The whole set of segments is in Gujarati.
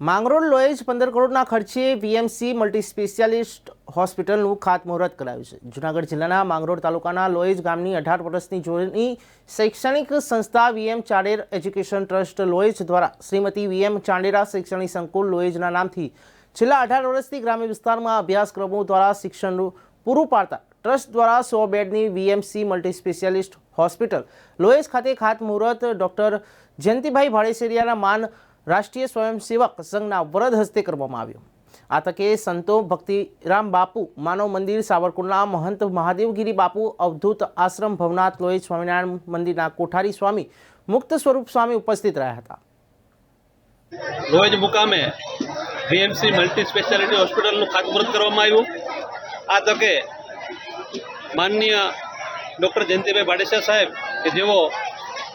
માંગરોળ લોએજ પંદર કરોડના ખર્ચે વીએમસી મલ્ટી સ્પેશિયાલિસ્ટ હોસ્પિટલનું ખાતમુહૂર્ત કરાયું છે. જૂનાગઢ જિલ્લાના માંગરોળ તાલુકાના લોએજ ગામની અઢાર વર્ષની જૂની શૈક્ષણિક સંસ્થા વીએમ ચાંડેર એજ્યુકેશન ટ્રસ્ટ લોએજ દ્વારા શ્રીમતી વીએમ ચાંડેરા શૈક્ષણિક સંકુલ લોએજના નામથી છેલ્લા અઢાર વર્ષથી ગ્રામ્ય વિસ્તારમાં અભ્યાસક્રમો દ્વારા શિક્ષણનું પૂરું પાડતા ટ્રસ્ટ દ્વારા સો બેડની VMC multi specialist hospital Loej ખાતે ખાતમુહૂર્ત ડૉક્ટર જયંતિભાઈ ભાડેસેરિયાના માન રાષ્ટ્રીય સ્વયંસેવક સંઘના વરદ હસ્તે કરવામાં આવ્યું. આ તકે સંતો ભક્તિરામ બાપુ, માનવ મંદિર, સાવરકુંડલા, મહંત મહાદેવગીરી બાપુ, અવધૂત આશ્રમ, ભવનાથ લોહી સ્વામિનારાયણ મંદિરના કોઠારી સ્વામી, મુક્ત સ્વરૂપ સ્વામી ઉપસ્થિત રહ્યા હતા. રોજ મુકામે વીએમસી મલ્ટી સ્પેશિયાલિટી હોસ્પિટલનું ખાતમુહૂર્ત કરવામાં આવ્યું. આ તકે માનનીય ડૉક્ટર જયંતિભાઈ બાડેસા સાહેબ કે જેઓ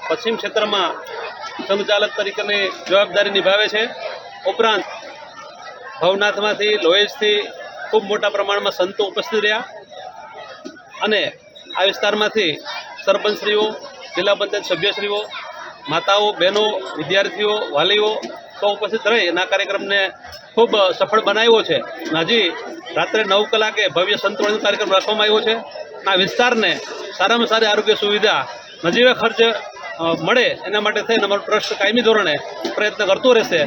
પશ્ચિમ ક્ષેત્રમાં સંઘચાલક તરીકેની જવાબદારી નિભાવે છે. ઉપરાંત, ભવનાથમાંથી લોહેજથી ખૂબ મોટા પ્રમાણમાં સંતો ઉપસ્થિત રહ્યા. અને આ વિસ્તારમાંથી સરપંચશ્રીઓ, જિલ્લા પંચાયત સભ્યશ્રીઓ, માતાઓ, બહેનો, વિદ્યાર્થીઓ, વાલીઓ સૌ ઉપસ્થિત રહી અને આ કાર્યક્રમને ખૂબ સફળ બનાવ્યો છે. હજી રાત્રે નવ કલાકે ભવ્ય સંતોળનો કાર્યક્રમ રાખવામાં આવ્યો છે. આ વિસ્તારને સારામાં સારી આરોગ્ય સુવિધા, નજીવા ખર્ચ મળે એના માટે થઈને અમારું ટ્રસ્ટ કાયમી ધોરણે પ્રયત્ન કરતું રહેશે.